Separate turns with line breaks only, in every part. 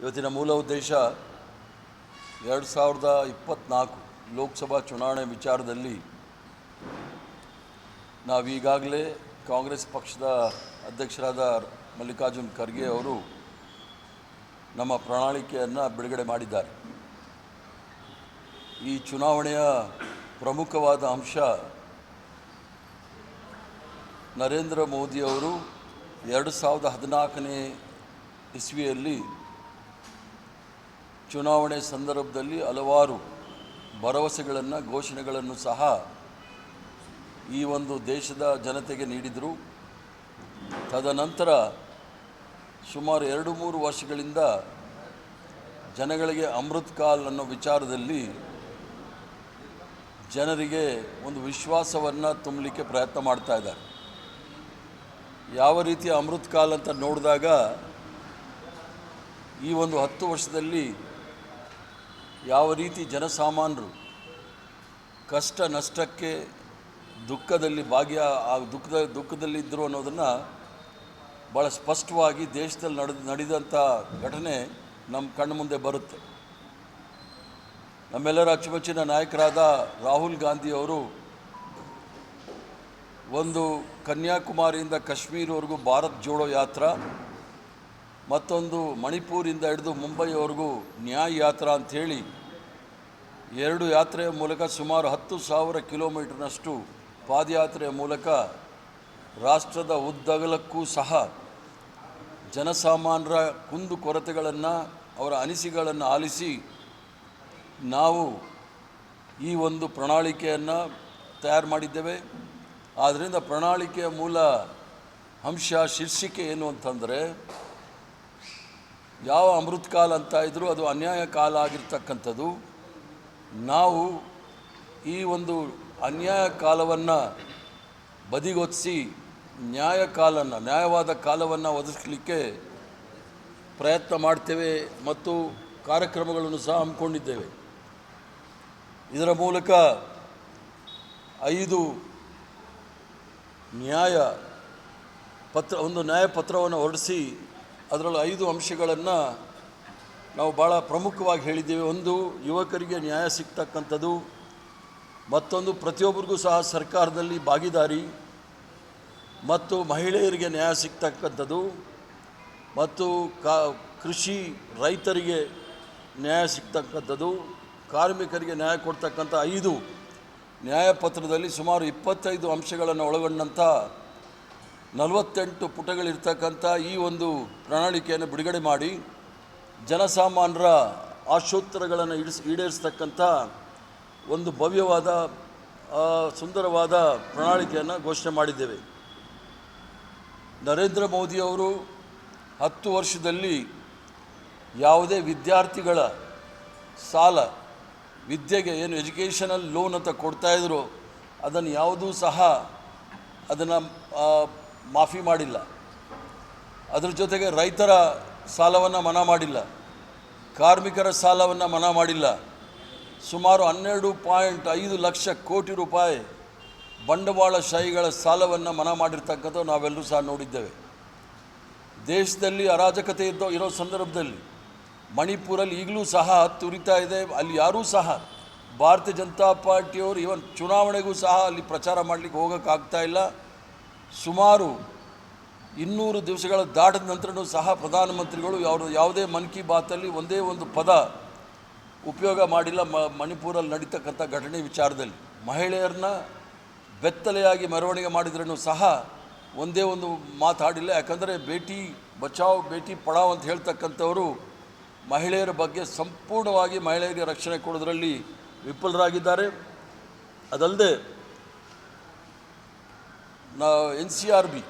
ಇವತ್ತಿನ ಮೂಲ ಉದ್ದೇಶ ಎರಡು ಸಾವಿರದ ಇಪ್ಪತ್ತ್ನಾಲ್ಕು ಲೋಕಸಭಾ ಚುನಾವಣೆ ವಿಚಾರದಲ್ಲಿ ನಾವೀಗಾಗಲೇ ಕಾಂಗ್ರೆಸ್ ಪಕ್ಷದ ಅಧ್ಯಕ್ಷರಾದ ಮಲ್ಲಿಕಾರ್ಜುನ್ ಖರ್ಗೆ ಅವರು ನಮ್ಮ ಪ್ರಣಾಳಿಕೆಯನ್ನು ಬಿಡುಗಡೆ ಮಾಡಿದ್ದಾರೆ. ಈ ಚುನಾವಣೆಯ ಪ್ರಮುಖವಾದ ಅಂಶ ನರೇಂದ್ರ ಮೋದಿಯವರು ಎರಡು ಸಾವಿರದ ಹದಿನಾಲ್ಕನೇ ಇಸ್ವಿಯಲ್ಲಿ ಚುನಾವಣೆ ಸಂದರ್ಭದಲ್ಲಿ ಹಲವಾರು ಭರವಸೆಗಳನ್ನು, ಘೋಷಣೆಗಳನ್ನು ಸಹ ಈ ಒಂದು ದೇಶದ ಜನತೆಗೆ ನೀಡಿದರು. ತದನಂತರ ಸುಮಾರು ಎರಡು ಮೂರು ವರ್ಷಗಳಿಂದ ಜನಗಳಿಗೆ ಅಮೃತ್ ಕಾಲ್ ಅನ್ನೋ ವಿಚಾರದಲ್ಲಿ ಜನರಿಗೆ ಒಂದು ವಿಶ್ವಾಸವನ್ನು ತುಂಬಲಿಕ್ಕೆ ಪ್ರಯತ್ನ ಮಾಡ್ತಾ ಇದ್ದಾರೆ. ಯಾವ ರೀತಿಯ ಅಮೃತ್ ಕಾಲ್ ಅಂತ ನೋಡಿದಾಗ ಈ ಒಂದು ಹತ್ತು ವರ್ಷದಲ್ಲಿ ಯಾವ ರೀತಿ ಜನಸಾಮಾನ್ಯರು ಕಷ್ಟ ನಷ್ಟಕ್ಕೆ ದುಃಖದಲ್ಲಿ ಭಾಗ್ಯ, ಆ ದುಃಖದ, ದುಃಖದಲ್ಲಿದ್ದರು ಅನ್ನೋದನ್ನು ಭಾಳ ಸ್ಪಷ್ಟವಾಗಿ ದೇಶದಲ್ಲಿ ನಡೆದ, ನಡೆದಂಥ ಘಟನೆ ನಮ್ಮ ಕಣ್ಣು ಮುಂದೆ ಬರುತ್ತೆ. ನಮ್ಮೆಲ್ಲರ ಅಚ್ಚುಮೆಚ್ಚಿನ ನಾಯಕರಾದ ರಾಹುಲ್ ಗಾಂಧಿಯವರು ಒಂದು ಕನ್ಯಾಕುಮಾರಿಯಿಂದ ಕಾಶ್ಮೀರವರೆಗೂ ಭಾರತ್ ಜೋಡೋ ಯಾತ್ರಾ ಮತ್ತೊಂದು ಮಣಿಪುರಿಂದ ಹಿಡಿದು ಮುಂಬೈವರೆಗೂ ನ್ಯಾಯ ಯಾತ್ರಾ ಅಂಥೇಳಿ ಎರಡು ಯಾತ್ರೆಯ ಮೂಲಕ ಸುಮಾರು ಹತ್ತು ಸಾವಿರ ಕಿಲೋಮೀಟರ್ನಷ್ಟು ಪಾದಯಾತ್ರೆಯ ಮೂಲಕ ರಾಷ್ಟ್ರದ ಉದ್ದಗಲಕ್ಕೂ ಸಹ ಜನಸಾಮಾನ್ಯರ ಕುಂದು ಕೊರತೆಗಳನ್ನು, ಅವರ ಅನಿಸಿಗಳನ್ನು ಆಲಿಸಿ ನಾವು ಈ ಒಂದು ಪ್ರಣಾಳಿಕೆಯನ್ನು ತಯಾರು ಮಾಡಿದ್ದೇವೆ. ಆದ್ದರಿಂದ ಪ್ರಣಾಳಿಕೆಯ ಮೂಲ ಅಂಶ ಶೀರ್ಷಿಕೆ ಏನು ಅಂತಂದರೆ ಯಾವ ಅಮೃತ್ ಕಾಲ ಅಂತ ಇದ್ದರೂ ಅದು ಅನ್ಯಾಯ ಕಾಲ ಆಗಿರ್ತಕ್ಕಂಥದ್ದು. ನಾವು ಈ ಒಂದು ಅನ್ಯಾಯ ಕಾಲವನ್ನು ಬದಿಗೊತ್ತಿಸಿ ನ್ಯಾಯ ಕಾಲನ್ನು, ನ್ಯಾಯವಾದ ಕಾಲವನ್ನು ಒದಗಿಸ್ಲಿಕ್ಕೆ ಪ್ರಯತ್ನ ಮಾಡ್ತೇವೆ ಮತ್ತು ಕಾರ್ಯಕ್ರಮಗಳನ್ನು ಸಹ ಹಮ್ಮಿಕೊಂಡಿದ್ದೇವೆ. ಇದರ ಮೂಲಕ ಐದು ನ್ಯಾಯ ಪತ್ರ, ಒಂದು ನ್ಯಾಯಪತ್ರವನ್ನು ಹೊರಡಿಸಿ ಅದರಲ್ಲಿ ಐದು ಅಂಶಗಳನ್ನು ನಾವು ಭಾಳ ಪ್ರಮುಖವಾಗಿ ಹೇಳಿದ್ದೇವೆ. ಒಂದು, ಯುವಕರಿಗೆ ನ್ಯಾಯ ಸಿಗ್ತಕ್ಕಂಥದ್ದು. ಮತ್ತೊಂದು, ಪ್ರತಿಯೊಬ್ಬರಿಗೂ ಸಹ ಸರ್ಕಾರದಲ್ಲಿ ಭಾಗಿದಾರಿ. ಮತ್ತು ಮಹಿಳೆಯರಿಗೆ ನ್ಯಾಯ ಸಿಗ್ತಕ್ಕಂಥದ್ದು. ಮತ್ತು ಕಾ, ಕೃಷಿ ರೈತರಿಗೆ ನ್ಯಾಯ ಸಿಗ್ತಕ್ಕಂಥದ್ದು. ಕಾರ್ಮಿಕರಿಗೆ ನ್ಯಾಯ ಕೊಡ್ತಕ್ಕಂಥ ಐದು ನ್ಯಾಯಪತ್ರದಲ್ಲಿ ಸುಮಾರು ಇಪ್ಪತ್ತೈದು ಅಂಶಗಳನ್ನು ಒಳಗೊಂಡಂಥ ನಲವತ್ತೆಂಟು ಪುಟಗಳಿರ್ತಕ್ಕಂಥ ಈ ಒಂದು ಪ್ರಣಾಳಿಕೆಯನ್ನು ಬಿಡುಗಡೆ ಮಾಡಿ ಜನಸಾಮಾನ್ಯರ ಆಶೋತ್ತರಗಳನ್ನು ಇಡಿಸ್, ಈಡೇರಿಸ್ತಕ್ಕಂಥ ಒಂದು ಭವ್ಯವಾದ ಸುಂದರವಾದ ಪ್ರಣಾಳಿಕೆಯನ್ನು ಘೋಷಣೆ ಮಾಡಿದ್ದೇವೆ. ನರೇಂದ್ರ ಮೋದಿಯವರು ಹತ್ತು ವರ್ಷದಲ್ಲಿ ಯಾವುದೇ ವಿದ್ಯಾರ್ಥಿಗಳ ಸಾಲ, ವಿದ್ಯೆಗೆ ಏನು ಎಜುಕೇಷನಲ್ ಲೋನ್ ಅಂತ ಕೊಡ್ತಾಯಿದ್ರು ಅದನ್ನು ಯಾವುದೂ ಸಹ ಅದನ್ನು ಮಾಫಿ ಮಾಡಿಲ್ಲ. ಅದರ ಜೊತೆಗೆ ರೈತರ ಸಾಲವನ್ನು ಮನಾ ಮಾಡಿಲ್ಲ. ಕಾರ್ಮಿಕರ ಸಾಲವನ್ನು ಮನಾ ಮಾಡಿಲ್ಲ. ಸುಮಾರು ಹನ್ನೆರಡು ಪಾಯಿಂಟ್ ಐದು ಲಕ್ಷ ಕೋಟಿ ರೂಪಾಯಿ ಬಂಡವಾಳಶಾಹಿಗಳ ಸಾಲವನ್ನು ಮನಾ ಮಾಡಿರ್ತಕ್ಕಂಥ ನಾವೆಲ್ಲರೂ ಸಹ ನೋಡಿದ್ದೇವೆ. ದೇಶದಲ್ಲಿ ಅರಾಜಕತೆ ಇದ್ದೋ, ಇರೋ ಸಂದರ್ಭದಲ್ಲಿ ಮಣಿಪುರಲ್ಲಿ ಈಗಲೂ ಸಹ ತುರಿತಾ ಇದೆ. ಅಲ್ಲಿ ಯಾರೂ ಸಹ ಭಾರತೀಯ ಜನತಾ ಪಾರ್ಟಿಯವರು ಇವನ್ ಚುನಾವಣೆಗೂ ಸಹ ಅಲ್ಲಿ ಪ್ರಚಾರ ಮಾಡಲಿಕ್ಕೆ ಹೋಗೋಕ್ಕಾಗ್ತಾ ಇಲ್ಲ. ಸುಮಾರು ಇನ್ನೂರು ದಿವಸಗಳ ದಾಟಿದ ನಂತರನೂ ಸಹ ಪ್ರಧಾನಮಂತ್ರಿಗಳು ಅವರು ಯಾವುದೇ ಮನ್ ಕಿ ಬಾತಲ್ಲಿ ಒಂದೇ ಒಂದು ಪದ ಉಪಯೋಗ ಮಾಡಿಲ್ಲ ಮ ಮಣಿಪುರಲ್ಲಿ ನಡೀತಕ್ಕಂಥ ಘಟನೆ ವಿಚಾರದಲ್ಲಿ. ಮಹಿಳೆಯರನ್ನ ಬೆತ್ತಲೆಯಾಗಿ ಮೆರವಣಿಗೆ ಮಾಡಿದ್ರೂ ಸಹ ಒಂದೇ ಒಂದು ಮಾತಾಡಿಲ್ಲ. ಯಾಕಂದರೆ ಭೇಟಿ ಬಚಾವ್ ಭೇಟಿ ಪಡಾವ್ ಅಂತ ಹೇಳ್ತಕ್ಕಂಥವರು ಮಹಿಳೆಯರ ಬಗ್ಗೆ ಸಂಪೂರ್ಣವಾಗಿ ಮಹಿಳೆಯರಿಗೆ ರಕ್ಷಣೆ ಕೊಡೋದ್ರಲ್ಲಿ ವಿಫಲರಾಗಿದ್ದಾರೆ. ಅದಲ್ಲದೆ ನಾ N C R B,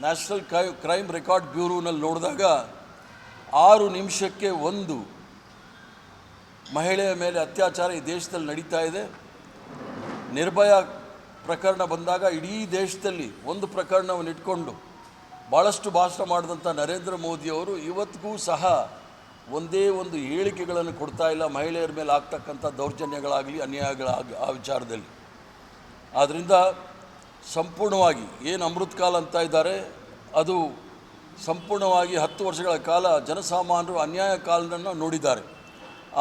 national cry, crime record ಬ್ಯೂರೋನಲ್ಲಿ ನೋಡಿದಾಗ ಆರು ನಿಮಿಷಕ್ಕೆ ಒಂದು ಮಹಿಳೆಯ ಮೇಲೆ ಅತ್ಯಾಚಾರ ಈ ದೇಶದಲ್ಲಿ ನಡೀತಾ ಇದೆ. ನಿರ್ಭಯ ಪ್ರಕರಣ ಬಂದಾಗ ಇಡೀ ದೇಶದಲ್ಲಿ ಒಂದು ಪ್ರಕರಣವನ್ನು ಇಟ್ಕೊಂಡು ಭಾಳಷ್ಟು ಭಾಷಣ ಮಾಡಿದಂಥ ನರೇಂದ್ರ ಮೋದಿಯವರು ಇವತ್ತಿಗೂ ಸಹ ಒಂದೇ ಒಂದು ಹೇಳಿಕೆಗಳನ್ನು ಕೊಡ್ತಾ ಇಲ್ಲ ಮಹಿಳೆಯರ ಮೇಲೆ ಆಗ್ತಕ್ಕಂಥ ದೌರ್ಜನ್ಯಗಳಾಗಲಿ ಅನ್ಯಾಯಗಳಾಗ ಆ ವಿಚಾರದಲ್ಲಿ. ಆದ್ದರಿಂದ ಸಂಪೂರ್ಣವಾಗಿ ಏನು ಅಮೃತ್ ಕಾಲ ಅಂತ ಇದ್ದಾರೆ, ಅದು ಸಂಪೂರ್ಣವಾಗಿ ಹತ್ತು ವರ್ಷಗಳ ಕಾಲ ಜನಸಾಮಾನ್ಯರು ಅನ್ಯಾಯ ಕಾಲವನ್ನು ನೋಡಿದ್ದಾರೆ.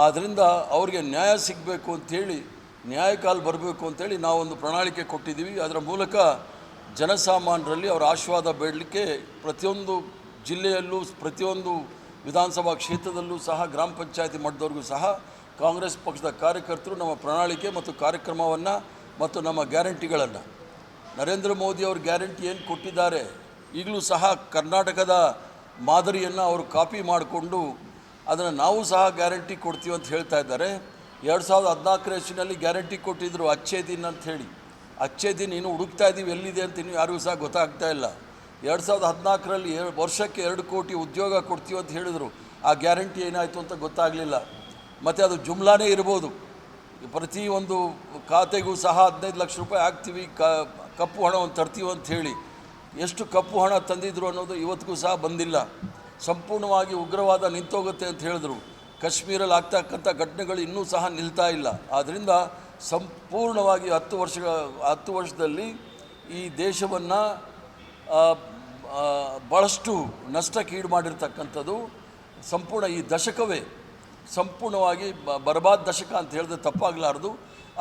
ಆದ್ದರಿಂದ ಅವರಿಗೆ ನ್ಯಾಯ ಸಿಗಬೇಕು ಅಂಥೇಳಿ ನ್ಯಾಯ ಕಾಲ ಬರಬೇಕು ಅಂತೇಳಿ ನಾವೊಂದು ಪ್ರಣಾಳಿಕೆ ಕೊಟ್ಟಿದ್ದೀವಿ. ಅದರ ಮೂಲಕ ಜನಸಾಮಾನ್ಯರಲ್ಲಿ ಅವರ ಆಶೀರ್ವಾದ ಬೇಡಲಿಕ್ಕೆ ಪ್ರತಿಯೊಂದು ಜಿಲ್ಲೆಯಲ್ಲೂ, ಪ್ರತಿಯೊಂದು ವಿಧಾನಸಭಾ ಕ್ಷೇತ್ರದಲ್ಲೂ ಸಹ ಗ್ರಾಮ ಪಂಚಾಯತಿ ಮಟ್ಟದವರೆಗೂ ಸಹ ಕಾಂಗ್ರೆಸ್ ಪಕ್ಷದ ಕಾರ್ಯಕರ್ತರು ನಮ್ಮ ಪ್ರಣಾಳಿಕೆ ಮತ್ತು ಕಾರ್ಯಕ್ರಮವನ್ನು ಮತ್ತು ನಮ್ಮ ಗ್ಯಾರಂಟಿಗಳನ್ನು ನರೇಂದ್ರ ಮೋದಿ ಅವರು ಗ್ಯಾರಂಟಿ ಏನು ಕೊಟ್ಟಿದ್ದಾರೆ, ಈಗಲೂ ಸಹ ಕರ್ನಾಟಕದ ಮಾದರಿಯನ್ನು ಅವರು ಕಾಪಿ ಮಾಡಿಕೊಂಡು ಅದನ್ನು ನಾವು ಸಹ ಗ್ಯಾರಂಟಿ ಕೊಡ್ತೀವಿ ಅಂತ ಹೇಳ್ತಾ ಇದ್ದಾರೆ. ಎರಡು ಸಾವಿರದ ಹದಿನಾಲ್ಕರ ಇಸ್ವಿನಲ್ಲಿ ಗ್ಯಾರಂಟಿ ಕೊಟ್ಟಿದ್ದರು ಅಚ್ಚೇ ದಿನ ಅಂತ ಹೇಳಿ. ಅಚ್ಚೇ ದಿನ ಇನ್ನು ಹುಡುಕ್ತಾ ಇದ್ದೀವಿ ಎಲ್ಲಿದೆ ಅಂತ ಇನ್ನು ಯಾರಿಗೂ ಸಹ ಗೊತ್ತಾಗ್ತಾ ಇಲ್ಲ. ಎರಡು ಸಾವಿರದ ಹದಿನಾಲ್ಕರಲ್ಲಿ ವರ್ಷಕ್ಕೆ ಎರಡು ಕೋಟಿ ಉದ್ಯೋಗ ಕೊಡ್ತೀವಿ ಅಂತ ಹೇಳಿದರು. ಆ ಗ್ಯಾರಂಟಿ ಏನಾಯಿತು ಅಂತ ಗೊತ್ತಾಗಲಿಲ್ಲ. ಮತ್ತು ಅದು ಜುಮ್ಲಾನೇ ಇರ್ಬೋದು. ಪ್ರತಿ ಒಂದು ಖಾತೆಗೂ ಸಹ ಹದಿನೈದು ಲಕ್ಷ ರೂಪಾಯಿ ಹಾಕ್ತೀವಿ, ಕ ಕಪ್ಪು ಹಣವನ್ನು ತರ್ತೀವಿ ಅಂತ ಹೇಳಿ ಎಷ್ಟು ಕಪ್ಪು ಹಣ ತಂದಿದ್ರು ಅನ್ನೋದು ಇವತ್ತಿಗೂ ಸಹ ಬಂದಿಲ್ಲ. ಸಂಪೂರ್ಣವಾಗಿ ಉಗ್ರವಾದ ನಿಂತೋಗುತ್ತೆ ಅಂತ ಹೇಳಿದ್ರು. ಕಾಶ್ಮೀರಲ್ಲಿ ಆಗ್ತಕ್ಕಂಥ ಘಟನೆಗಳು ಇನ್ನೂ ಸಹ ನಿಲ್ತಾ ಇಲ್ಲ. ಆದ್ದರಿಂದ ಸಂಪೂರ್ಣವಾಗಿ ಹತ್ತು ವರ್ಷಗಳ ಹತ್ತು ವರ್ಷದಲ್ಲಿ ಈ ದೇಶವನ್ನು ಭಾಳಷ್ಟು ನಷ್ಟಕ್ಕೀಡು ಮಾಡಿರ್ತಕ್ಕಂಥದ್ದು ಸಂಪೂರ್ಣ ಈ ದಶಕವೇ. ಸಂಪೂರ್ಣವಾಗಿ ಬ, ಬರ್ಬಾದ್ ದಶಕ ಅಂತ ಹೇಳಿದ್ರೆ ತಪ್ಪಾಗಲಾರ್ದು.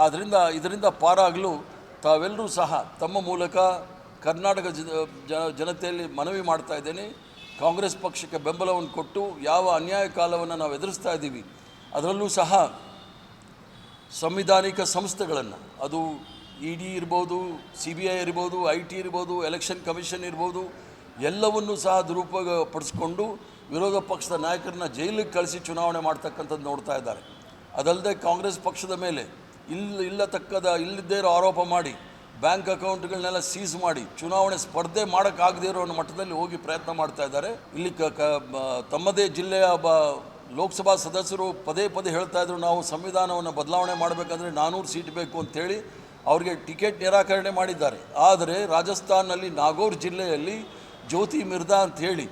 ಆದ್ದರಿಂದ ಇದರಿಂದ ಪಾರಾಗಲು ತಾವೆಲ್ಲರೂ ಸಹ ತಮ್ಮ ಮೂಲಕ ಕರ್ನಾಟಕ ಜನ ಜನತೆಯಲ್ಲಿ ಮನವಿ ಮಾಡ್ತಾ ಇದ್ದೇನೆ. ಕಾಂಗ್ರೆಸ್ ಪಕ್ಷಕ್ಕೆ ಬೆಂಬಲವನ್ನು ಕೊಟ್ಟು ಯಾವ ಅನ್ಯಾಯ ಕಾಲವನ್ನು ನಾವು ಎದುರಿಸ್ತಾ ಇದ್ದೀವಿ, ಅದರಲ್ಲೂ ಸಹ ಸಂವಿಧಾನಿಕ ಸಂಸ್ಥೆಗಳನ್ನು, ಅದು ಇ ಡಿ ಇರ್ಬೋದು ಸಿ ಬಿ ಐ ಇರ್ಬೋದು ಐ ಟಿ ಇರ್ಬೋದು, ಎಲೆಕ್ಷನ್ ಕಮಿಷನ್ ಇರ್ಬೋದು, ಎಲ್ಲವನ್ನೂ ಸಹ ದುರುಪಯೋಗ ಪಡಿಸ್ಕೊಂಡು ವಿರೋಧ ಪಕ್ಷದ ನಾಯಕರನ್ನ ಜೈಲಿಗೆ ಕಳಿಸಿ ಚುನಾವಣೆ ಮಾಡ್ತಕ್ಕಂಥದ್ದು ನೋಡ್ತಾ ಇದ್ದಾರೆ. ಅದಲ್ಲದೆ ಕಾಂಗ್ರೆಸ್ ಪಕ್ಷದ ಮೇಲೆ ಇಲ್ಲ, ಇಲ್ಲತಕ್ಕದ, ಇಲ್ಲದೇ ಇರೋ ಆರೋಪ ಮಾಡಿ, ಬ್ಯಾಂಕ್ ಅಕೌಂಟ್ಗಳನ್ನೆಲ್ಲ ಸೀಸ್ ಮಾಡಿ, ಚುನಾವಣೆ ಸ್ಪರ್ಧೆ ಮಾಡೋಕ್ಕಾಗದೇ ಇರೋ ಮಟ್ಟದಲ್ಲಿ ಹೋಗಿ ಪ್ರಯತ್ನ ಮಾಡ್ತಾ ಇದ್ದಾರೆ. ಇಲ್ಲಿ ಕ ತಮ್ಮದೇ ಜಿಲ್ಲೆಯ ಬ, ಲೋಕಸಭಾ ಸದಸ್ಯರು ಪದೇ ಪದೇ ಹೇಳ್ತಾ ಇದ್ರು, ನಾವು ಸಂವಿಧಾನವನ್ನು ಬದಲಾವಣೆ ಮಾಡಬೇಕಂದ್ರೆ ನಾನ್ನೂರು ಸೀಟ್ ಬೇಕು ಅಂತೇಳಿ ಅವರಿಗೆ ಟಿಕೆಟ್ ನಿರಾಕರಣೆ ಮಾಡಿದ್ದಾರೆ. ಆದರೆ ರಾಜಸ್ಥಾನಲ್ಲಿ ನಾಗೋರ್ ಜಿಲ್ಲೆಯಲ್ಲಿ ಜ್ಯೋತಿ ಮಿರ್ದಾ ಅಂತ ಹೇಳಿ,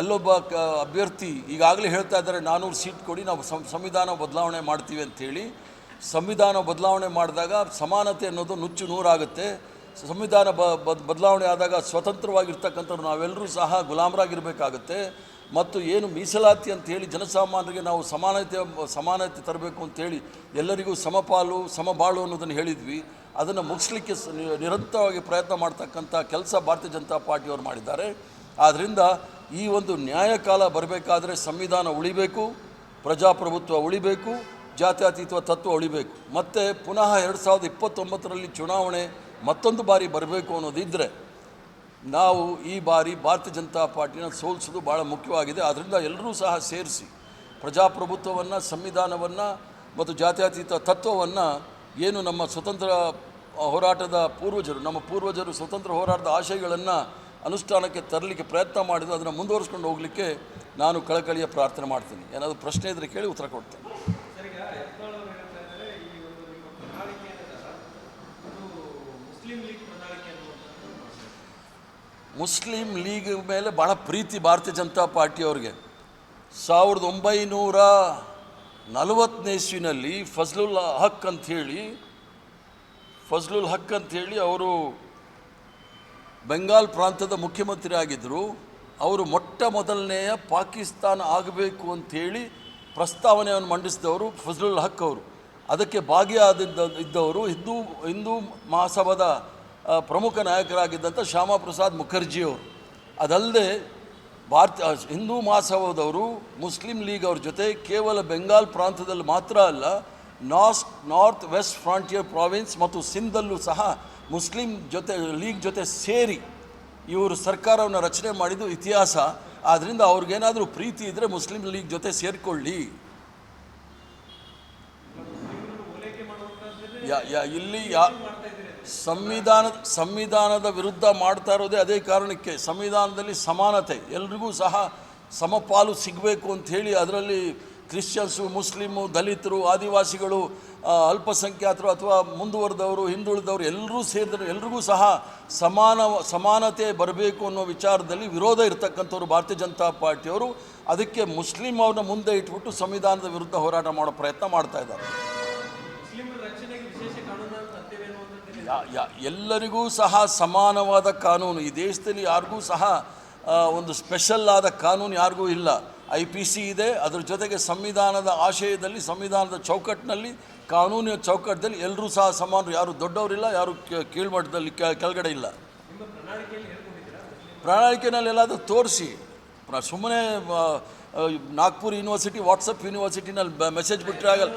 ಅಲ್ಲೊಬ್ಬ ಕ, ಅಭ್ಯರ್ಥಿ ಈಗಾಗಲೇ ಹೇಳ್ತಾ ಇದ್ದಾರೆ ನಾನ್ನೂರು ಸೀಟ್ ಕೊಡಿ, ನಾವು ಸಂವಿಧಾನ ಬದಲಾವಣೆ ಮಾಡ್ತೀವಿ ಅಂಥೇಳಿ ಸಂವಿಧಾನ ಬದಲಾವಣೆ ಮಾಡಿದಾಗ ಸಮಾನತೆ ಅನ್ನೋದು ನುಚ್ಚು ನೂರಾಗುತ್ತೆ. ಸಂವಿಧಾನ ಬ ಬದ್- ಬದಲಾವಣೆ ಆದಾಗ ಸ್ವತಂತ್ರವಾಗಿರ್ತಕ್ಕಂಥವ್ರು ನಾವೆಲ್ಲರೂ ಸಹ ಗುಲಾಮರಾಗಿರಬೇಕಾಗುತ್ತೆ. ಮತ್ತು ಏನು ಮೀಸಲಾತಿ ಅಂತೇಳಿ ಜನಸಾಮಾನ್ಯರಿಗೆ ನಾವು ಸಮಾನತೆ ಸಮಾನತೆ ತರಬೇಕು ಅಂತೇಳಿ ಎಲ್ಲರಿಗೂ ಸಮಪಾಲು, ಸಮಬಾಳು ಅನ್ನೋದನ್ನು ಹೇಳಿದ್ವಿ. ಅದನ್ನು ಮುಗಿಸ್ಲಿಕ್ಕೆ ನಿರಂತರವಾಗಿ ಪ್ರಯತ್ನ ಮಾಡ್ತಕ್ಕಂಥ ಕೆಲಸ ಭಾರತೀಯ ಜನತಾ ಪಾರ್ಟಿಯವರು ಮಾಡಿದ್ದಾರೆ. ಆದ್ದರಿಂದ ಈ ಒಂದು ನ್ಯಾಯಕಾಲ ಬರಬೇಕಾದರೆ ಸಂವಿಧಾನ ಉಳಿಬೇಕು, ಪ್ರಜಾಪ್ರಭುತ್ವ ಉಳಿಬೇಕು ಜಾತ್ಯತೀತ ತತ್ವ ಉಳಿಬೇಕು. ಮತ್ತು ಪುನಃ ಎರಡು ಸಾವಿರದ ಇಪ್ಪತ್ತೊಂಬತ್ತರಲ್ಲಿ ಚುನಾವಣೆ ಮತ್ತೊಂದು ಬಾರಿ ಬರಬೇಕು ಅನ್ನೋದಿದ್ದರೆ ನಾವು ಈ ಬಾರಿ ಭಾರತೀಯ ಜನತಾ ಪಾರ್ಟಿನ ಸೋಲಿಸೋದು ಭಾಳ ಮುಖ್ಯವಾಗಿದೆ. ಆದ್ದರಿಂದ ಎಲ್ಲರೂ ಸಹ ಸೇರಿಸಿ ಪ್ರಜಾಪ್ರಭುತ್ವವನ್ನು, ಸಂವಿಧಾನವನ್ನು ಮತ್ತು ಜಾತ್ಯತೀತ ತತ್ವವನ್ನು ಏನು ನಮ್ಮ ಸ್ವತಂತ್ರ ಹೋರಾಟದ ಪೂರ್ವಜರು, ನಮ್ಮ ಪೂರ್ವಜರು ಸ್ವತಂತ್ರ ಹೋರಾಟದ ಆಶಯಗಳನ್ನು ಅನುಷ್ಠಾನಕ್ಕೆ ತರಲಿಕ್ಕೆ ಪ್ರಯತ್ನ ಮಾಡಿದ್ರು, ಅದನ್ನು ಮುಂದುವರಿಸ್ಕೊಂಡು ಹೋಗಲಿಕ್ಕೆ ನಾನು ಕಳಕಳಿಯ ಪ್ರಾರ್ಥನೆ ಮಾಡ್ತೀನಿ. ಏನಾದರೂ ಪ್ರಶ್ನೆ ಇದ್ದರೆ ಕೇಳಿ ಉತ್ತರ ಕೊಡ್ತೇನೆ.
ಮುಸ್ಲಿಂ ಲೀಗ್
ಮುಸ್ಲಿಂ ಲೀಗ್ ಮೇಲೆ ಭಾಳ ಪ್ರೀತಿ ಭಾರತೀಯ ಜನತಾ ಪಾರ್ಟಿಯವ್ರಿಗೆ ಸಾವಿರದ ಒಂಬೈನೂರ ನಲವತ್ತನೇ ಇಸ್ವಿನಲ್ಲಿ ಫಜ್ಲುಲ್ ಹಕ್ ಅಂಥೇಳಿ ಫಜ್ಲುಲ್ ಹಕ್ ಅಂಥೇಳಿ ಅವರು ಬೆಂಗಾಲ್ ಪ್ರಾಂತದ ಮುಖ್ಯಮಂತ್ರಿ ಆಗಿದ್ದರು ಅವರು ಮೊಟ್ಟ ಮೊದಲನೆಯ ಪಾಕಿಸ್ತಾನ ಆಗಬೇಕು ಅಂಥೇಳಿ ಪ್ರಸ್ತಾವನೆಯನ್ನು ಮಂಡಿಸಿದವರು ಫಜ್ಲುಲ್ ಹಕ್ ಅವರು. ಅದಕ್ಕೆ ಭಾಗಿಯಾದಿದ್ದ, ಇದ್ದವರು ಹಿಂದೂ ಹಿಂದೂ ಮಹಾಸಭಾದ ಪ್ರಮುಖ ನಾಯಕರಾಗಿದ್ದಂಥ ಶ್ಯಾಮಾ ಪ್ರಸಾದ್ ಮುಖರ್ಜಿಯವರು ಅದಲ್ಲದೆ ಭಾರತ ಹಿಂದೂ ಮಹಾಸಭಾದವರು, ಮುಸ್ಲಿಂ ಲೀಗ್ ಅವ್ರ ಜೊತೆ ಕೇವಲ ಬೆಂಗಾಲ್ ಪ್ರಾಂತ್ಯದಲ್ಲಿ ಮಾತ್ರ ಅಲ್ಲ north north west frontier province ಮತ್ತು ಸಿಂಧಲ್ಲೂ ಸಹ ಮುಸ್ಲಿಂ ಜೊತೆ, ಲೀಗ್ ಜೊತೆ ಸೇರಿ ಇವರು ಸರ್ಕಾರವನ್ನು ರಚನೆ ಮಾಡಿದ್ದು ಇತಿಹಾಸ. ಆದ್ದರಿಂದ ಅವ್ರಿಗೇನಾದರೂ ಪ್ರೀತಿ ಇದ್ದರೆ ಮುಸ್ಲಿಂ ಲೀಗ್ ಜೊತೆ ಸೇರಿಕೊಳ್ಳಿ. ಇಲ್ಲಿ ಯಾ, ಸಂವಿಧಾನ, ಸಂವಿಧಾನದ ವಿರುದ್ಧ ಮಾಡ್ತಾ ಇರೋದೇ ಅದೇ ಕಾರಣಕ್ಕೆ ಸಂವಿಧಾನದಲ್ಲಿ ಸಮಾನತೆ. ಎಲ್ರಿಗೂ ಸಹ ಸಮಪಾಲು ಸಿಗಬೇಕು ಅಂತ ಹೇಳಿ ಅದರಲ್ಲಿ ಕ್ರಿಶ್ಚಿಯನ್ಸು ಮುಸ್ಲಿಮು ದಲಿತರು ಆದಿವಾಸಿಗಳು ಅಲ್ಪಸಂಖ್ಯಾತರು ಅಥವಾ ಮುಂದುವರೆದವರು ಹಿಂದುಳಿದವರು ಎಲ್ಲರೂ ಸೇರಿದ್ರು ಎಲ್ರಿಗೂ ಸಹ ಸಮಾನ ಸಮಾನತೆ ಬರಬೇಕು ಅನ್ನೋ ವಿಚಾರದಲ್ಲಿ ವಿರೋಧ ಇರತಕ್ಕಂಥವ್ರು ಭಾರತೀಯ ಜನತಾ ಪಾರ್ಟಿಯವರು. ಅದಕ್ಕೆ ಮುಸ್ಲಿಂ ಅವ್ರನ್ನ ಮುಂದೆ ಇಟ್ಬಿಟ್ಟು ಸಂವಿಧಾನದ ವಿರುದ್ಧ ಹೋರಾಟ ಮಾಡೋ ಪ್ರಯತ್ನ ಮಾಡ್ತಾ ಇದ್ದಾರೆ. ಎಲ್ಲರಿಗೂ ಸಹ ಸಮಾನವಾದ ಕಾನೂನು. ಈ ದೇಶದಲ್ಲಿ ಯಾರಿಗೂ ಸಹ ಒಂದು ಸ್ಪೆಷಲ್ ಆದ ಕಾನೂನು ಯಾರಿಗೂ ಇಲ್ಲ. ಐ ಪಿ ಸಿ ಇದೆ. ಅದರ ಜೊತೆಗೆ ಸಂವಿಧಾನದ ಆಶಯದಲ್ಲಿ, ಸಂವಿಧಾನದ ಚೌಕಟ್ಟಿನಲ್ಲಿ, ಕಾನೂನಿನ ಚೌಕಟ್ಟದಲ್ಲಿ ಎಲ್ಲರೂ ಸಹ ಸಮಾನರು. ಯಾರು ದೊಡ್ಡವರಿಲ್ಲ, ಯಾರು ಕೀಳ್ಮಟ್ಟದಲ್ಲಿ ಕೆಳಗಡೆ ಇಲ್ಲ.
ಪ್ರಣಾಳಿಕೆಯಲ್ಲಿ
ಎಲ್ಲಾದರೂ ತೋರಿಸಿ. ಸುಮ್ಮನೆ ನಾಗ್ಪುರ್ ಯೂನಿವರ್ಸಿಟಿ, ವಾಟ್ಸಪ್ ಯೂನಿವರ್ಸಿಟಿನಲ್ಲಿ ಮೆಸೇಜ್ ಬಿಟ್ಟರೆ ಆಗಲ್ಲ.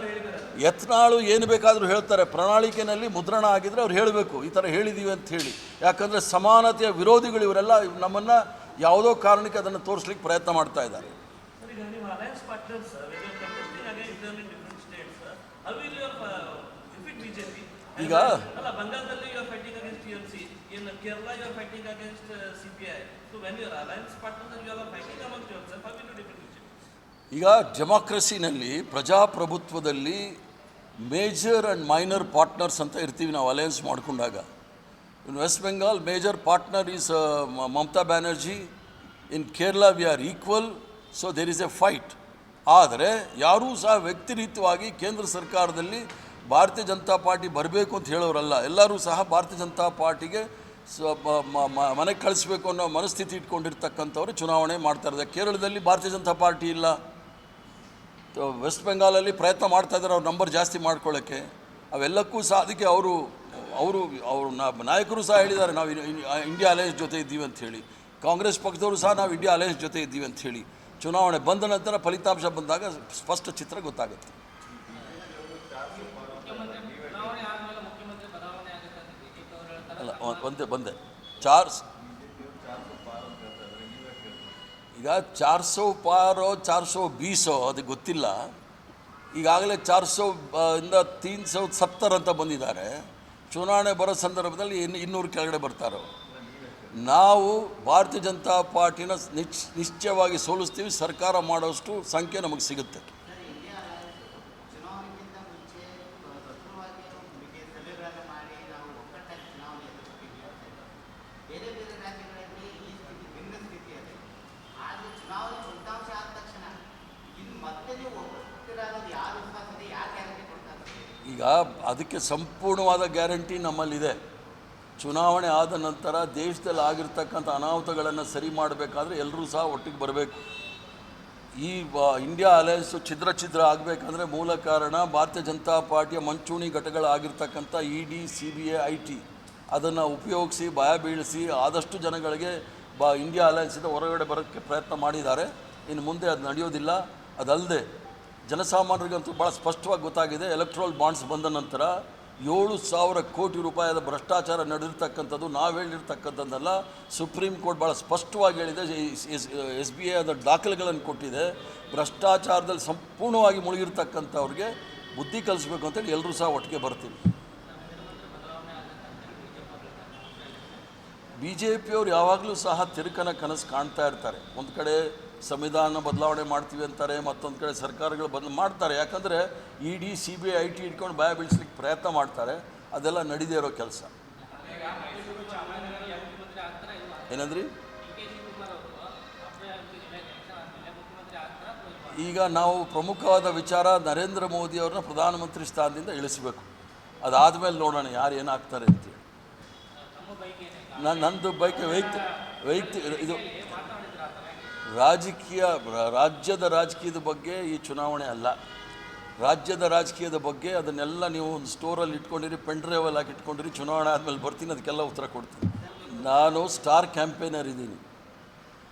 ಯತ್ನಾಳು ಏನು ಬೇಕಾದರೂ ಹೇಳ್ತಾರೆ. ಪ್ರಣಾಳಿಕೆಯಲ್ಲಿ ಮುದ್ರಣ ಆಗಿದ್ರೆ ಅವ್ರು ಹೇಳಬೇಕು. ಈ ಥರ ಹೇಳಿದ್ದೀವಿ ಅಂತ ಹೇಳಿ. ಯಾಕಂದರೆ ಸಮಾನತೆಯ ವಿರೋಧಿಗಳು ಇವರೆಲ್ಲ, ನಮ್ಮನ್ನು ಯಾವುದೋ ಕಾರಣಕ್ಕೆ ಅದನ್ನು ತೋರಿಸ್ಲಿಕ್ಕೆ ಪ್ರಯತ್ನ ಮಾಡ್ತಾ ಇದ್ದಾರೆ.
Alliance partners, sir, when you are contesting against them in different states, sir, how will you uh, defeat BJP? And,
ಈಗ-
uh, ಅಲ್ಲ ಬಂಗಾಳದಲ್ಲಿ you are fighting against TMC, in Kerala you are fighting against uh, CPI. So when you are alliance partners and you are fighting amongst yourself, how will you defeat BJP?
ಈಗ ಡೆಮಾಕ್ರಸಿನಲ್ಲಿ ಪ್ರಜಾಪ್ರಭುತ್ವದಲ್ಲಿ major and minor partners ಅಂತ ಇರ್ತೀವಿ ನಾವು alliance ಮಾಡಿಕೊಂಡಾಗ in West Bengal major partner is Mamata Banerjee in Kerala we are equal so there is a fight ಆದರೆ, ಯಾರೂ ಸಹ ವ್ಯಕ್ತಿರಹಿತವಾಗಿ ಕೇಂದ್ರ ಸರ್ಕಾರದಲ್ಲಿ ಭಾರತೀಯ ಜನತಾ ಪಾರ್ಟಿ ಬರಬೇಕು ಅಂತ ಹೇಳೋರಲ್ಲ. ಎಲ್ಲರೂ ಸಹ ಭಾರತೀಯ ಜನತಾ ಪಾರ್ಟಿಗೆ ಮನೆಗೆ ಕಳಿಸ್ಬೇಕು ಅನ್ನೋ ಮನಸ್ಥಿತಿ ಇಟ್ಕೊಂಡಿರ್ತಕ್ಕಂಥವ್ರು ಚುನಾವಣೆ ಮಾಡ್ತಾ ಇದ್ದಾರೆ. ಕೇರಳದಲ್ಲಿ ಭಾರತೀಯ ಜನತಾ ಪಾರ್ಟಿ ಇಲ್ಲ. ವೆಸ್ಟ್ ಬೆಂಗಾಲಲ್ಲಿ ಪ್ರಯತ್ನ ಮಾಡ್ತಾ ಇದ್ದಾರೆ ಅವ್ರ ನಂಬರ್ ಜಾಸ್ತಿ ಮಾಡ್ಕೊಳ್ಳೋಕ್ಕೆ. ಅವೆಲ್ಲಕ್ಕೂ ಸಹ ಅದಕ್ಕೆ ಅವರು ಅವರು ಅವರು ನಾಯಕರು ಸಹ ಹೇಳಿದ್ದಾರೆ, ನಾವು ಇಂಡಿಯಾ ಅಲಯನ್ಸ್ ಜೊತೆ ಇದ್ದೀವಿ ಅಂತ ಹೇಳಿ. ಕಾಂಗ್ರೆಸ್ ಪಕ್ಷದವರು ಸಹ ನಾವು ಇಂಡಿಯಾ ಅಲಯನ್ಸ್ ಜೊತೆ ಇದ್ದೀವಿ ಅಂತ ಹೇಳಿ. ಚುನಾವಣೆ ಬಂದ ನಂತರ ಫಲಿತಾಂಶ ಬಂದಾಗ ಸ್ಪಷ್ಟ ಚಿತ್ರ ಗೊತ್ತಾಗುತ್ತೆ. ಅಲ್ಲ ಒಂದೇ ಬಂದೆ ಚಾರ್ ಈಗ ಚಾರ್ ಸೌ ಪಾರೋ ಚಾರ್ ಸೌ ಬೀಸೋ, ಅದು ಗೊತ್ತಿಲ್ಲ. ಈಗಾಗಲೇ ಚಾರ್ ಸೌ ಇಂದ ತೀನ್ ಸೌ ಸತ್ತರ್ ಅಂತ ಬಂದಿದ್ದಾರೆ. ಚುನಾವಣೆ ಬರೋ ಸಂದರ್ಭದಲ್ಲಿ ಇನ್ನು ಇನ್ನೂರು ಕೆಳಗಡೆ ಬರ್ತಾರೆ. ನಾವು ಭಾರತೀಯ ಜನತಾ ಪಾರ್ಟಿನ ನಿಶ್ ನಿಶ್ಚಯವಾಗಿ ಸೋಲಿಸ್ತೀವಿ, ಸರ್ಕಾರ ಮಾಡೋಷ್ಟು ಸಂಖ್ಯೆ ನಮಗೆ ಸಿಗುತ್ತೆ. ಈಗ ಅದಕ್ಕೆ ಸಂಪೂರ್ಣವಾದ ಗ್ಯಾರಂಟಿ ನಮ್ಮಲ್ಲಿದೆ. ಚುನಾವಣೆ ಆದ ನಂತರ ದೇಶದಲ್ಲಿ ಆಗಿರ್ತಕ್ಕಂಥ ಅನಾಹುತಗಳನ್ನು ಸರಿ ಮಾಡಬೇಕಾದ್ರೆ ಎಲ್ಲರೂ ಸಹ ಒಟ್ಟಿಗೆ ಬರಬೇಕು. ಈ ಇಂಡಿಯಾ ಅಲಯನ್ಸು ಛಿದ್ರ ಛಿದ್ರ ಆಗಬೇಕಂದ್ರೆ ಮೂಲ ಕಾರಣ ಭಾರತೀಯ ಜನತಾ ಪಾರ್ಟಿಯ ಮಂಚೂಣಿ ಘಟಕಗಳಾಗಿರ್ತಕ್ಕಂಥ E D C B A I T ಅದನ್ನು ಉಪಯೋಗಿಸಿ ಭಯ ಬೀಳಿಸಿ ಆದಷ್ಟು ಜನಗಳಿಗೆ ಬಾ ಇಂಡಿಯಾ ಅಲಯನ್ಸಿಂದ ಹೊರಗಡೆ ಬರೋಕ್ಕೆ ಪ್ರಯತ್ನ ಮಾಡಿದ್ದಾರೆ. ಇನ್ನು ಮುಂದೆ ಅದು ನಡೆಯೋದಿಲ್ಲ. ಅದಲ್ಲದೆ ಜನಸಾಮಾನ್ಯರಿಗಂತೂ ಭಾಳ ಸ್ಪಷ್ಟವಾಗಿ ಗೊತ್ತಾಗಿದೆ. ಎಲೆಕ್ಟ್ರೋಲ್ ಬಾಂಡ್ಸ್ ಬಂದ ನಂತರ ಏಳು ಸಾವಿರ ಕೋಟಿ ರೂಪಾಯಿದ ಭ್ರಷ್ಟಾಚಾರ ನಡೆದಿರ್ತಕ್ಕಂಥದ್ದು ನಾವು ಹೇಳಿರ್ತಕ್ಕಂಥದ್ದಲ್ಲ, ಸುಪ್ರೀಂ ಕೋರ್ಟ್ ಭಾಳ ಸ್ಪಷ್ಟವಾಗಿ ಹೇಳಿದೆ ಎಸ್ ಬಿ ಐ ಅದರ ದಾಖಲೆಗಳನ್ನು ಕೊಟ್ಟಿದೆ. ಭ್ರಷ್ಟಾಚಾರದಲ್ಲಿ ಸಂಪೂರ್ಣವಾಗಿ ಮುಳುಗಿರ್ತಕ್ಕಂಥವ್ರಿಗೆ ಬುದ್ಧಿ ಕಲಿಸ್ಬೇಕು ಅಂತೇಳಿ ಎಲ್ಲರೂ ಸಹ ಒಟ್ಟಿಗೆ ಬರ್ತೀವಿ. ಬಿ ಜೆ ಪಿಯವರು ಯಾವಾಗಲೂ ಸಹ ತಿರುಕನ ಕನಸು ಕಾಣ್ತಾ ಇರ್ತಾರೆ. ಒಂದು ಕಡೆ ಸಂವಿಧಾನ ಬದಲಾವಣೆ ಮಾಡ್ತೀವಿ ಅಂತಾರೆ, ಮತ್ತೊಂದು ಕಡೆ ಸರ್ಕಾರಗಳು ಬದಲು ಮಾಡ್ತಾರೆ. ಯಾಕಂದರೆ E D, C B I T ಇಟ್ಕೊಂಡು ಭಯ ಬೀಳಿಸ್ಲಿಕ್ಕೆ ಪ್ರಯತ್ನ ಮಾಡ್ತಾರೆ. ಅದೆಲ್ಲ ನಡೀದೇ ಇರೋ ಕೆಲಸ. ಏನಂದ್ರಿ? ಈಗ ನಾವು ಪ್ರಮುಖವಾದ ವಿಚಾರ ನರೇಂದ್ರ ಮೋದಿಯವ್ರನ್ನ ಪ್ರಧಾನಮಂತ್ರಿ ಸ್ಥಾನದಿಂದ ಇಳಿಸಬೇಕು. ಅದಾದಮೇಲೆ ನೋಡೋಣ ಯಾರು ಏನಾಗ್ತಾರೆ ಅಂತೇಳಿ ನಾನು, ನಂದು ಬೈಕ್ ವೈಯಕ್ತಿ ವೈಯಕ್ತಿಕ ಇದು ರಾಜಕೀಯ, ರಾಜ್ಯದ ರಾಜಕೀಯದ ಬಗ್ಗೆ ಈ ಚುನಾವಣೆ ಅಲ್ಲ. ರಾಜ್ಯದ ರಾಜಕೀಯದ ಬಗ್ಗೆ ಅದನ್ನೆಲ್ಲ ನೀವು ಒಂದು ಸ್ಟೋರಲ್ಲಿ ಇಟ್ಕೊಂಡಿರಿ, ಪೆನ್ ಡ್ರೈವಲ್ಲಿ ಹಾಕಿ ಇಟ್ಕೊಂಡಿರಿ, ಚುನಾವಣೆ ಆದಮೇಲೆ ಬರ್ತೀನಿ, ಅದಕ್ಕೆಲ್ಲ ಉತ್ತರ ಕೊಡ್ತೀನಿ. ನಾನು ಸ್ಟಾರ್ ಕ್ಯಾಂಪೇನರ್ ಇದ್ದೀನಿ.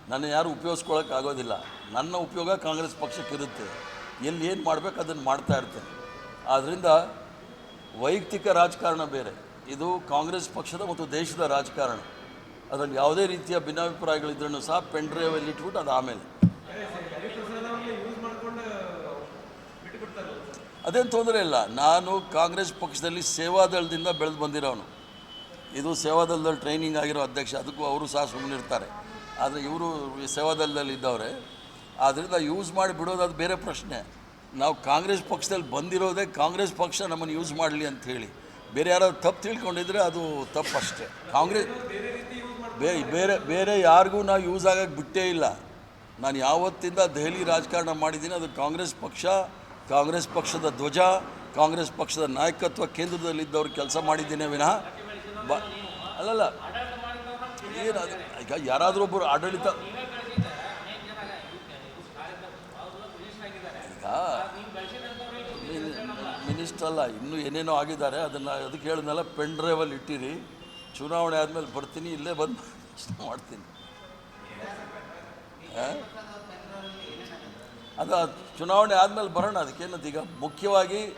ನನ್ನ ಯಾರು ಉಪಯೋಗಿಸ್ಕೊಳಕ್ಕೆ ಆಗೋದಿಲ್ಲ. ನನ್ನ ಉಪಯೋಗ ಕಾಂಗ್ರೆಸ್ ಪಕ್ಷಕ್ಕೆ ಇರುತ್ತೆ. ಎಲ್ಲಿ ಏನು ಮಾಡಬೇಕು ಅದನ್ನು ಮಾಡ್ತಾ ಇರ್ತೇನೆ. ಆದ್ದರಿಂದ ವೈಯಕ್ತಿಕ ರಾಜಕಾರಣ ಬೇರೆ. ಇದು ಕಾಂಗ್ರೆಸ್ ಪಕ್ಷದ ಮತ್ತು ದೇಶದ ರಾಜಕಾರಣ. ಅದರಲ್ಲಿ ಯಾವುದೇ ರೀತಿಯ ಭಿನ್ನಾಭಿಪ್ರಾಯಗಳಿದ್ರೂ ಸಹ ಪೆನ್ ಡ್ರೈವಲ್ಲಿ ಇಟ್ಬಿಟ್ಟು ಅದು ಆಮೇಲೆ. ಅದೇನು ತೊಂದರೆ ಇಲ್ಲ. ನಾನು ಕಾಂಗ್ರೆಸ್ ಪಕ್ಷದಲ್ಲಿ ಸೇವಾದಳದಿಂದ ಬೆಳೆದು ಬಂದಿರೋನು. ಇದು ಸೇವಾದಳದಲ್ಲಿ ಟ್ರೈನಿಂಗ್ ಆಗಿರೋ ಅಧ್ಯಕ್ಷ, ಅದಕ್ಕೂ ಅವರು ಸಹ ಸುಮ್ಮನಿರ್ತಾರೆ ಆದರೆ ಇವರು ಸೇವಾದಳದಲ್ಲಿ ಇದ್ದವ್ರೆ. ಆದ್ದರಿಂದ ಯೂಸ್ ಮಾಡಿ ಬಿಡೋದು ಅದು ಬೇರೆ ಪ್ರಶ್ನೆ. ನಾವು ಕಾಂಗ್ರೆಸ್ ಪಕ್ಷದಲ್ಲಿ ಬಂದಿರೋದೇ ಕಾಂಗ್ರೆಸ್ ಪಕ್ಷ ನಮ್ಮನ್ನು ಯೂಸ್ ಮಾಡಲಿ ಅಂತ ಹೇಳಿ. ಬೇರೆ ಯಾರಾದ್ರು ತಪ್ಪು ತಿಳ್ಕೊಂಡಿದ್ರೆ ಅದು ತಪ್ಪಷ್ಟೇ. ಕಾಂಗ್ರೆಸ್ ಬೇರೆ ಬೇರೆ ಬೇರೆ ಯಾರಿಗೂ ನಾವು ಯೂಸ್ ಆಗೋಕ್ಕೆ ಬಿಟ್ಟೇ ಇಲ್ಲ. ನಾನು ಯಾವತ್ತಿಂದ ದೆಹಲಿ ರಾಜಕಾರಣ ಮಾಡಿದ್ದೀನಿ, ಅದು ಕಾಂಗ್ರೆಸ್ ಪಕ್ಷ, ಕಾಂಗ್ರೆಸ್ ಪಕ್ಷದ ಧ್ವಜ, ಕಾಂಗ್ರೆಸ್ ಪಕ್ಷದ ನಾಯಕತ್ವ ಕೇಂದ್ರದಲ್ಲಿದ್ದವ್ರು ಕೆಲಸ ಮಾಡಿದ್ದೇನೆ ವಿನಃ ಬ, ಅಲ್ಲಲ್ಲ, ಏನು ಈಗ ಯಾರಾದರೂ ಒಬ್ಬರು ಆಡಳಿತ ಈಗ
ನೀವು
ಮಿನಿಸ್ಟರ್ ಅಲ್ಲ, ಇನ್ನೂ ಏನೇನೋ ಆಗಿದ್ದಾರೆ, ಅದನ್ನು ಅದಕ್ಕೆ ಹೇಳಿದ್ನಲ್ಲ, ಪೆನ್ ಡ್ರೈವಲ್ಲಿ ಇಟ್ಟಿರಿ. ಚುನಾವಣೆ ಆದಮೇಲೆ ಬರ್ತೀನಿ, ಇಲ್ಲೇ ಬಂದು ಮಾಡ್ತೀನಿ? ಅದು ಚುನಾವಣೆ ಆದಮೇಲೆ ಬರೋಣ ಅದಕ್ಕೇನದು ಈಗ ಮುಖ್ಯವಾಗಿ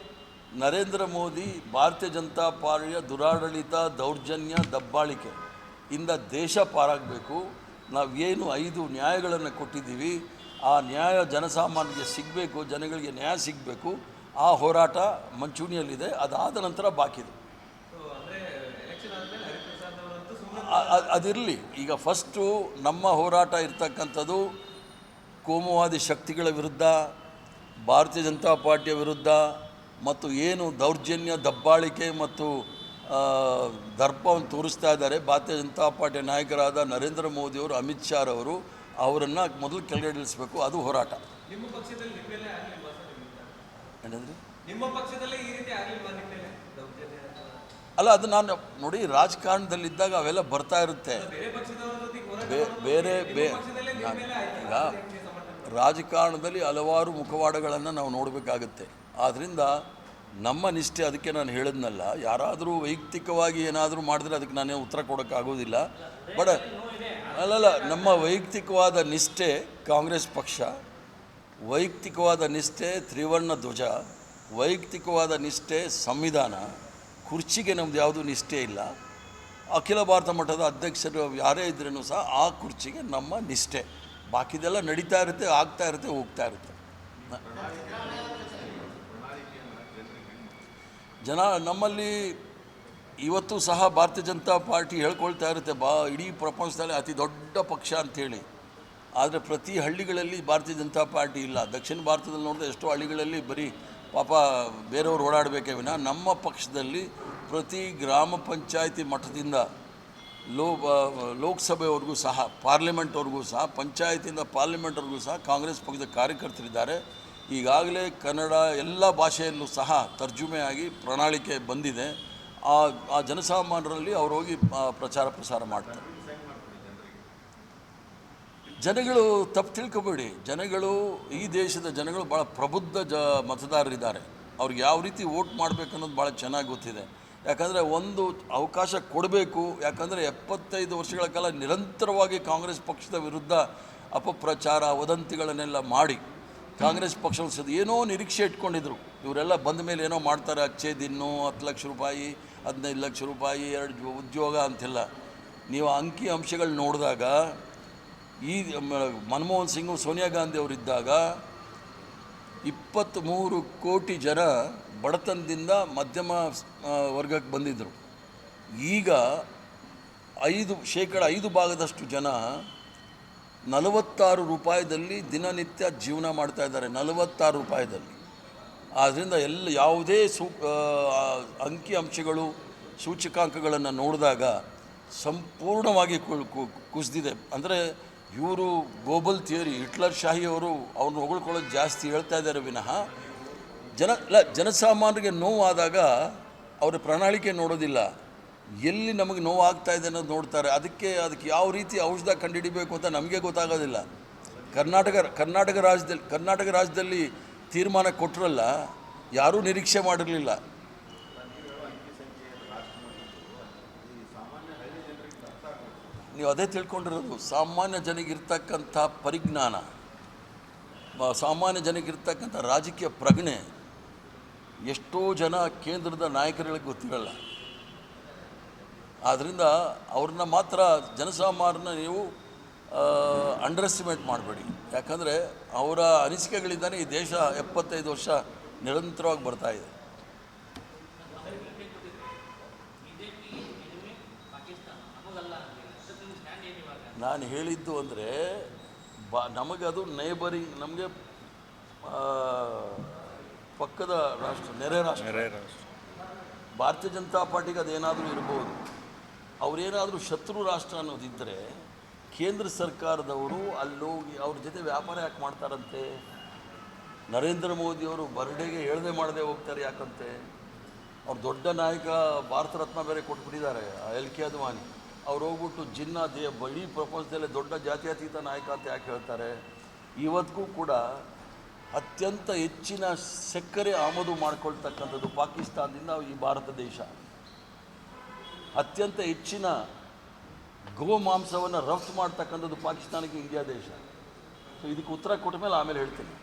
ನರೇಂದ್ರ ಮೋದಿ ಭಾರತೀಯ ಜನತಾ ಪಾರ್ಟಿಯ ದುರಾಡಳಿತ, ದೌರ್ಜನ್ಯ, ದಬ್ಬಾಳಿಕೆ ಇಂದ ದೇಶ ಪಾರಾಗಬೇಕು. ನಾವೇನು ಐದು ನ್ಯಾಯಗಳನ್ನು ಕೊಟ್ಟಿದ್ದೀವಿ, ಆ ನ್ಯಾಯ ಜನಸಾಮಾನ್ಯರಿಗೆ ಸಿಗಬೇಕು, ಜನಗಳಿಗೆ ನ್ಯಾಯ ಸಿಗಬೇಕು. ಆ ಹೋರಾಟ ಮಂಚೂಣಿಯಲ್ಲಿದೆ, ಅದಾದ ನಂತರ ಬಾಕಿದೆ
ಸೊ ಅಂದ್ರೆ ಎಲೆಕ್ಷನ್ ಆದ್ಮೇಲೆ ಹರಿಪ್ರಸಾದ್ ಅವರಂತೂ ಸುಮ್ಮನೆ
ಅ- ಅ- ಅದಿರಲಿ. ಈಗ ಫಸ್ಟು ನಮ್ಮ ಹೋರಾಟ ಇರ್ತಕ್ಕಂಥದ್ದು ಕೋಮುವಾದಿ ಶಕ್ತಿಗಳ ವಿರುದ್ಧ ಭಾರತೀಯ ಜನತಾ ಪಾರ್ಟಿಯ ವಿರುದ್ಧ ಮತ್ತು ಏನು ದೌರ್ಜನ್ಯ ದಬ್ಬಾಳಿಕೆ ಮತ್ತು ದರ್ಪವನ್ನು ತೋರಿಸ್ತಾ ಇದ್ದಾರೆ. ಭಾರತೀಯ ಜನತಾ ಪಾರ್ಟಿಯ ನಾಯಕರಾದ ನರೇಂದ್ರ ಮೋದಿಯವರು ಅಮಿತ್ ಶಾ ಅವರು ಅವರನ್ನು ಮೊದಲು ಕೆಳಗಿಳಿಸಬೇಕು. ಅದು ಹೋರಾಟ.
ನಿಮ್ಮ ಪಕ್ಷದಲ್ಲಿ ನಿಮ್ಮ ಪಕ್ಷದಲ್ಲೇ ಈ ರೀತಿ ಆಗ್ಲಿಲ್ವಾ ನಿಮ್ಮ ಮೇಲೆ ದೌರ್ಜನ್ಯ ಅಥವಾ
ಅಲ್ಲ, ಅದು ನಾನು ನೋಡಿ, ರಾಜಕಾರಣದಲ್ಲಿದ್ದಾಗ ಅವೆಲ್ಲ ಬರ್ತಾ ಇರುತ್ತೆ.
ಬೇರೆ
ನಾನು ಈಗ ರಾಜಕಾರಣದಲ್ಲಿ ಹಲವಾರು ಮುಖವಾಡಗಳನ್ನು ನಾವು ನೋಡಬೇಕಾಗುತ್ತೆ. ಆದ್ದರಿಂದ ನಮ್ಮ ನಿಷ್ಠೆ ಅದಕ್ಕೆ ನಾನು ಹೇಳಿದ್ನಲ್ಲ, ಯಾರಾದರೂ ವೈಯಕ್ತಿಕವಾಗಿ ಏನಾದರೂ ಮಾಡಿದ್ರೆ ಅದಕ್ಕೆ ನಾನೇ ಉತ್ತರ ಕೊಡೋಕ್ಕಾಗೋದಿಲ್ಲ. ಬಟ್ ಅಲ್ಲಲ್ಲ, ನಮ್ಮ ವೈಯಕ್ತಿಕವಾದ ನಿಷ್ಠೆ ಕಾಂಗ್ರೆಸ್ ಪಕ್ಷ, ವೈಯಕ್ತಿಕವಾದ ನಿಷ್ಠೆ ತ್ರಿವರ್ಣ ಧ್ವಜ, ವೈಯಕ್ತಿಕವಾದ ನಿಷ್ಠೆ ಸಂವಿಧಾನ ಕುರ್ಚಿಗೆ ನಮ್ದು ಯಾವುದೂ ನಿಷ್ಠೆ ಇಲ್ಲ. ಅಖಿಲ ಭಾರತ ಮಟ್ಟದ ಅಧ್ಯಕ್ಷರು ಯಾರೇ ಇದ್ರೂ ಸಹ ಆ ಕುರ್ಚಿಗೆ ನಮ್ಮ ನಿಷ್ಠೆ. ಬಾಕಿದೆಲ್ಲ ನಡೀತಾ ಇರುತ್ತೆ, ಆಗ್ತಾ ಇರುತ್ತೆ, ಹೋಗ್ತಾ ಇರುತ್ತೆ. ಜನ ನಮ್ಮಲ್ಲಿ ಇವತ್ತು ಸಹ ಭಾರತೀಯ ಜನತಾ ಪಾರ್ಟಿ ಹೇಳ್ಕೊಳ್ತಾ ಇರುತ್ತೆ, ಬಾ ಇಡೀ ಪ್ರಪಂಚದಲ್ಲಿ ಅತಿ ದೊಡ್ಡ ಪಕ್ಷ ಅಂಥೇಳಿ. ಆದರೆ ಪ್ರತಿ ಹಳ್ಳಿಗಳಲ್ಲಿ ಭಾರತೀಯ ಜನತಾ ಪಾರ್ಟಿ ಇಲ್ಲ. ದಕ್ಷಿಣ ಭಾರತದಲ್ಲಿ ನೋಡಿದ್ರೆ ಎಷ್ಟೋ ಹಳ್ಳಿಗಳಲ್ಲಿ ಬರೀ ಪಾಪ ಬೇರೆಯವರು ಓಡಾಡಬೇಕೇ ವಿನ ನಮ್ಮ ಪಕ್ಷದಲ್ಲಿ ಪ್ರತಿ ಗ್ರಾಮ ಪಂಚಾಯಿತಿ ಮಟ್ಟದಿಂದ ಲೋ ಲೋಕಸಭೆವರೆಗೂ ಸಹ, ಪಾರ್ಲಿಮೆಂಟ್ವರೆಗೂ ಸಹ, ಪಂಚಾಯತಿಯಿಂದ ಪಾರ್ಲಿಮೆಂಟ್ವರೆಗೂ ಸಹ ಕಾಂಗ್ರೆಸ್ ಪಕ್ಷದ ಕಾರ್ಯಕರ್ತರಿದ್ದಾರೆ. ಈಗಾಗಲೇ ಕನ್ನಡ ಎಲ್ಲ ಭಾಷೆಯಲ್ಲೂ ಸಹ ತರ್ಜುಮೆಯಾಗಿ ಪ್ರಣಾಳಿಕೆ ಬಂದಿದೆ. ಆ ಆ ಜನಸಾಮಾನ್ಯರಲ್ಲಿ ಅವರು ಹೋಗಿ ಪ್ರಚಾರ ಪ್ರಸಾರ ಮಾಡ್ತಾರೆ. ಜನಗಳು ತಪ್ಪು ತಿಳ್ಕೊಬೇಡಿ. ಜನಗಳು ಈ ದೇಶದ ಜನಗಳು ಭಾಳ ಪ್ರಬುದ್ಧ ಜ ಮತದಾರರಿದ್ದಾರೆ. ಅವ್ರಿಗೆ ಯಾವ ರೀತಿ ವೋಟ್ ಮಾಡಬೇಕು ಅನ್ನೋದು ಭಾಳ ಚೆನ್ನಾಗಿ ಗೊತ್ತಿದೆ. ಯಾಕಂದರೆ ಒಂದು ಅವಕಾಶ ಕೊಡಬೇಕು, ಯಾಕಂದರೆ ಎಪ್ಪತ್ತೈದು ವರ್ಷಗಳ ಕಾಲ ನಿರಂತರವಾಗಿ ಕಾಂಗ್ರೆಸ್ ಪಕ್ಷದ ವಿರುದ್ಧ ಅಪಪ್ರಚಾರ, ವದಂತಿಗಳನ್ನೆಲ್ಲ ಮಾಡಿ ಕಾಂಗ್ರೆಸ್ ಪಕ್ಷ ಏನೋ ನಿರೀಕ್ಷೆ ಇಟ್ಕೊಂಡಿದ್ರು. ಇವರೆಲ್ಲ ಬಂದ ಮೇಲೆ ಏನೋ ಮಾಡ್ತಾರೆ ಅಚ್ಚೆ ದಿನ್ನು ಹತ್ತು ಲಕ್ಷ ರೂಪಾಯಿ, ಹದಿನೈದು ಲಕ್ಷ ರೂಪಾಯಿ, ಎರಡು ಉದ್ಯೋಗ ಅಂತೆಲ್ಲ. ನೀವು ಅಂಕಿ ಅಂಶಗಳು ನೋಡಿದಾಗ ಈ ಮನಮೋಹನ್ ಸಿಂಗು ಸೋನಿಯಾ ಗಾಂಧಿ ಅವರಿದ್ದಾಗ ಇಪ್ಪತ್ತ್ಮೂರು ಕೋಟಿ ಜನ ಬಡತನದಿಂದ ಮಧ್ಯಮ ವರ್ಗಕ್ಕೆ ಬಂದಿದ್ದರು. ಈಗ ಐದು, ಶೇಕಡ ಐದು ಭಾಗದಷ್ಟು ಜನ ನಲವತ್ತಾರು ರೂಪಾಯಿದಲ್ಲಿ ದಿನನಿತ್ಯ ಜೀವನ ಮಾಡ್ತಾ ಇದ್ದಾರೆ, ನಲವತ್ತಾರು ರೂಪಾಯಿದಲ್ಲಿ. ಆದ್ದರಿಂದ ಎಲ್ಲ ಯಾವುದೇ ಸೂ ಅಂಕಿ ಅಂಶಗಳು, ಸೂಚಕಾಂಕಗಳನ್ನು ನೋಡಿದಾಗ ಸಂಪೂರ್ಣವಾಗಿ ಕುಸಿದಿದೆ. ಅಂದರೆ ಇವರು ಗ್ಲೋಬಲ್ ಥಿಯರಿ, ಹಿಟ್ಲರ್ ಶಾಹಿಯವರು ಅವ್ರನ್ನ ಹೊಗಳ್ಕೊಳ್ಳೋದು ಜಾಸ್ತಿ ಹೇಳ್ತಾ ಇದ್ದಾರೆ ವಿನಃ. ಜನ, ಇಲ್ಲ, ಜನಸಾಮಾನ್ಯರಿಗೆ ನೋವಾದಾಗ ಅವರ ಪ್ರಣಾಳಿಕೆ ನೋಡೋದಿಲ್ಲ. ಎಲ್ಲಿ ನಮಗೆ ನೋವಾಗ್ತಾ ಇದೆ ಅನ್ನೋದು ನೋಡ್ತಾರೆ. ಅದಕ್ಕೆ ಅದಕ್ಕೆ ಯಾವ ರೀತಿ ಔಷಧ ಕಂಡುಹಿಡಿಬೇಕು ಅಂತ ನಮಗೆ ಗೊತ್ತಾಗೋದಿಲ್ಲ. ಕರ್ನಾಟಕ ಕರ್ನಾಟಕ ರಾಜ್ಯದಲ್ಲಿ ಕರ್ನಾಟಕ ರಾಜ್ಯದಲ್ಲಿ ತೀರ್ಮಾನ ಕೊಟ್ಟರಲ್ಲ ಯಾರೂ ನಿರೀಕ್ಷೆ ಮಾಡಿರಲಿಲ್ಲ. ನೀವು ಅದೇ ತಿಳ್ಕೊಂಡಿರೋದು, ಸಾಮಾನ್ಯ ಜನಗಿರ್ತಕ್ಕಂಥ ಪರಿಜ್ಞಾನ ಸಾಮಾನ್ಯ ಜನಗಿರ್ತಕ್ಕಂಥ ರಾಜಕೀಯ ಪ್ರಜ್ಞೆ, ಎಷ್ಟೋ ಜನ ಕೇಂದ್ರದ ನಾಯಕರುಗಳಿಗೆ ಗೊತ್ತಿರಲ್ಲ. ಆದ್ದರಿಂದ ಅವ್ರನ್ನ ಮಾತ್ರ ಜನಸಾಮಾನ್ಯನ ನೀವು ಅಂಡರ್ ಎಸ್ಟಿಮೇಟ್ ಮಾಡಬೇಡಿ. ಯಾಕಂದರೆ ಅವರ ಅನಿಸಿಕೆಗಳಿಂದಲೇ ಈ ದೇಶ ಎಪ್ಪತ್ತೈದು ವರ್ಷ ನಿರಂತರವಾಗಿ ಬರ್ತಾ ನಾನು ಹೇಳಿದ್ದು ಅಂದರೆ ನಮಗೆ ನಮಗದು ನೇಬರಿಂಗ್ ನಮಗೆ ಪಕ್ಕದ ರಾಷ್ಟ್ರ ನೆರೆ ರಾಷ್ಟ್ರ. ಭಾರತೀಯ ಜನತಾ ಪಾರ್ಟಿಗೆ ಅದೇನಾದರೂ ಇರ್ಬೋದು. ಅವರೇನಾದರೂ ಶತ್ರು ರಾಷ್ಟ್ರ ಅನ್ನೋದಿದ್ದರೆ ಕೇಂದ್ರ ಸರ್ಕಾರದವರು ಅಲ್ಲೋಗಿ ಅವ್ರ ಜೊತೆ ವ್ಯಾಪಾರ ಯಾಕೆ ಮಾಡ್ತಾರಂತೆ? ನರೇಂದ್ರ ಮೋದಿಯವರು ಬರ್ಡೇಗೆ ಹೇಳದೆ ಮಾಡದೆ ಹೋಗ್ತಾರೆ ಯಾಕಂತೆ? ಅವ್ರು ದೊಡ್ಡ ನಾಯಕ ಭಾರತ ರತ್ನ ಬೇರೆ ಕೊಟ್ಬಿಟ್ಟಿದ್ದಾರೆ ಎಲ್ ಕೆ ಅದ್ವಾನಿ ಅವ್ರು ಹೋಗ್ಬಿಟ್ಟು ಜಿನ್ನ ದೇ ಬಳಿ ಪ್ರಪಂಚದಲ್ಲೇ ದೊಡ್ಡ ಜಾತ್ಯತೀತ ನಾಯಕ ಅಂತ ಯಾಕೆ ಹೇಳ್ತಾರೆ? ಇವತ್ತಿಗೂ ಕೂಡ ಅತ್ಯಂತ ಹೆಚ್ಚಿನ ಸಕ್ಕರೆ ಆಮದು ಮಾಡ್ಕೊಳ್ತಕ್ಕಂಥದ್ದು ಪಾಕಿಸ್ತಾನದಿಂದ ಈ ಭಾರತ ದೇಶ. ಅತ್ಯಂತ ಹೆಚ್ಚಿನ ಗೋ ಮಾಂಸವನ್ನು ರಫ್ತು ಮಾಡ್ತಕ್ಕಂಥದ್ದು ಪಾಕಿಸ್ತಾನಕ್ಕೆ ಇಂಡಿಯಾ ದೇಶ. ಸೊ ಇದಕ್ಕೆ ಉತ್ತರ ಕೊಟ್ಟ ಮೇಲೆ ಆಮೇಲೆ ಹೇಳ್ತೀನಿ.